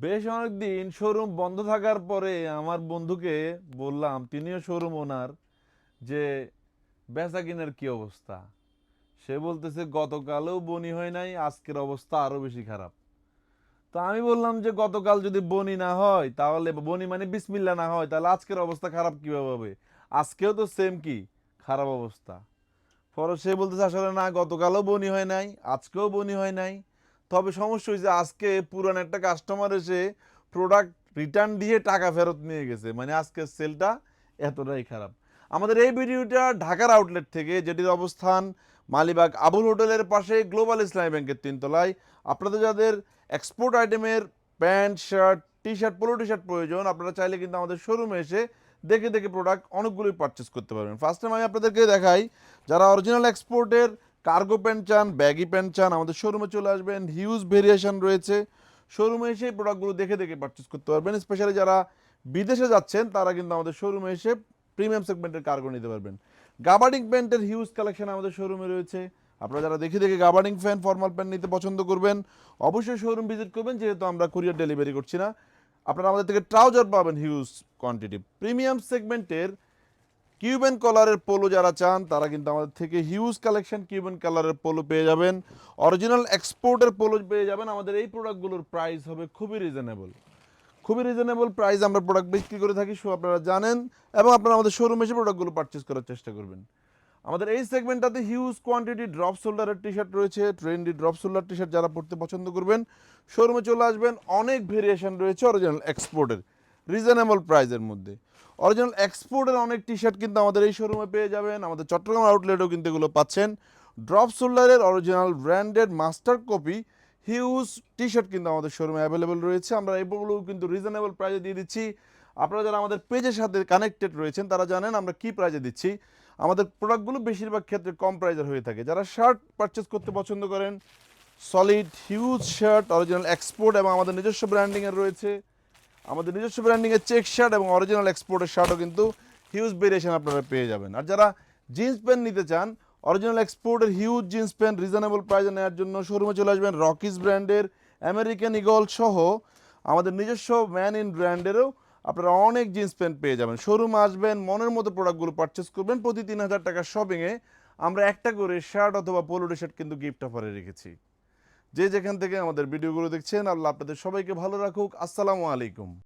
বেশ অনেকদিন শোরুম বন্ধ থাকার পরে আমার বন্ধুকে বললাম, তিনিও শোরুম ওনার যে বেচা কিনার কি অবস্থা? সে বলতেছে, গতকালও বনি হয় নাই, আজকের অবস্থা আরও বেশি খারাপ। তো আমি বললাম যে, গতকাল যদি বনি না হয়, তাহলে বনি মানে বিসমিল্লা না হয়, তাহলে আজকের অবস্থা খারাপ কীভাবে হবে? আজকেও তো সেম কি, খারাপ অবস্থা। পরে সে বলতেছে, আসলে না, গতকালও বনি হয় নাই, আজকেও বনি হয় নাই। তবে সমস্যা হয়েছে আজকে পুরান একটা কাস্টমার এসে প্রোডাক্ট রিটার্ন দিয়ে টাকা ফেরত নিয়ে গেছে। মানে আজকের সেলটা এতটাই খারাপ। আমাদের এই ভিডিওটা ঢাকার আউটলেট থেকে, যেটির অবস্থান মালিবাগ আবুল হোটেলের পাশে গ্লোবাল ইসলামী ব্যাংকের তিনতলায়, আপনাদের যাদের এক্সপোর্ট আইটেমের pant shirt T shirt polo T shirt প্রয়োজন, আপনারা চাইলে কিন্তু আমাদের শোরুমে এসে দেখে দেখে প্রোডাক্ট অনেকগুলোই পারচেস করতে পারবেন। ফার্স্ট টাইম আমি আপনাদেরকে দেখাই, যারা অরিজিনাল এক্সপোর্টের কার্গো প্যান্ট চান, ব্যাগি প্যান্ট চান, আমাদের শোরুমে চলে আসবেন। হিউজ ভেরিয়েশন রয়েছে। শোরুমে এসে প্রোডাক্টগুলো দেখে দেখে পারচেস করতে পারবেন। স্পেশালি যারা বিদেশে যাচ্ছেন, তারা কিন্তু আমাদের শোরুমে এসে প্রিমিয়াম সেগমেন্টের কার্গো নিতে পারবেন। গাবার্ডিং প্যান্টের হিউজ কালেকশন আমাদের শোরুমে রয়েছে। আপনারা যারা দেখে দেখে গাবার্ডিং ফ্যান ফর্মাল প্যান্ট নিতে পছন্দ করবেন, অবশ্যই শোরুম ভিজিট করবেন, যেহেতু আমরা কুরিয়ার ডেলিভারি করছি না। আপনারা আমাদের থেকে ট্রাউজার পাবেন হিউজ কোয়ান্টিটি প্রিমিয়াম সেগমেন্টের কিউবেন কলারের পোলো যারা চান, তারা কিন্তু আমাদের থেকে হিউজ কালেকশন কিউবেন কালারের পোলো পেয়ে যাবেন। অরিজিনাল এক্সপোর্টের পোলো পেয়ে যাবেন। আমাদের এই প্রোডাক্টগুলোর প্রাইস হবে খুবই রিজনেবল খুবই রিজনেবল প্রাইস আমরা প্রোডাক্ট বিক্রি করে থাকি সো আপনারা জানেন, এবং আপনারা আমাদের শোরুমে এসে প্রোডাক্টগুলো পারচেস করার চেষ্টা করবেন। আমাদের এই সেগমেন্টটাতে হিউজ কোয়ান্টিটি ড্রপ শোল্ডারের টি শার্ট রয়েছে trendy drop shoulder T shirt যারা পড়তে পছন্দ করবেন শোরুমে চলে আসবেন, অনেক ভেরিয়েশন রয়েছে অরিজিনাল এক্সপোর্টের রিজনেবল প্রাইসের মধ্যে। অরিজিনাল এক্সপোর্টের অনেক টি শার্ট কিন্তু আমাদের এই শোরুমে পেয়ে যাবেন। আমাদের চট্টগ্রাম আউটলেটেও কিন্তু এগুলো পাচ্ছেন। Drop শোল্ডারের original branded master copy huge T shirt কিন্তু আমাদের শোরুমে অ্যাভেলেবেল রয়েছে। আমরা এগুলো কিন্তু রিজনেবল প্রাইসে দিয়ে দিচ্ছি। আপনারা যারা আমাদের পেজের সাথে কানেক্টেড রয়েছেন, তারা জানেন আমরা কি প্রাইজে দিচ্ছি। আমাদের প্রোডাক্টগুলো বেশিরভাগ ক্ষেত্রে কম প্রাইজের হয়ে থাকে। যারা শার্ট পারচেস করতে পছন্দ করেন solid huge shirt original export এবং আমাদের নিজস্ব ব্র্যান্ডিংয়ের রয়েছে। আমাদের নিজস্ব ব্র্যান্ডিংয়ের চেক শার্ট এবং অরিজিনাল এক্সপোর্টের শার্টও কিন্তু হিউজ ভেরিয়েশন আপনারা পেয়ে যাবেন। আর যারা জিন্স প্যান্ট নিতে চান অরিজিনাল এক্সপোর্টের হিউজ জিন্স প্যান্ট রিজনেবল প্রাইসে নেওয়ার জন্য শোরুমে চলে আসবেন রকিস ব্র্যান্ডের আমেরিকান ইগল সহ আমাদের নিজস্ব ম্যান ইন ব্র্যান্ডেরও আপনারা অনেক জিন্স প্যান্ট পেয়ে যাবেন। শোরুমে আসবেন, মনের মতো প্রোডাক্টগুলো পারচেস করবেন, প্রতি তিন হাজার টাকার শপিংয়ে আমরা একটা করে শার্ট অথবা পোলো টি শার্ট কিন্তু গিফট অফারে রেখেছি। যে যেখান থেকে আমাদের ভিডিওগুলো দেখছেন আল্লাহ আপনাদের সবাইকে ভালো রাখুক। আসসালামু আলাইকুম।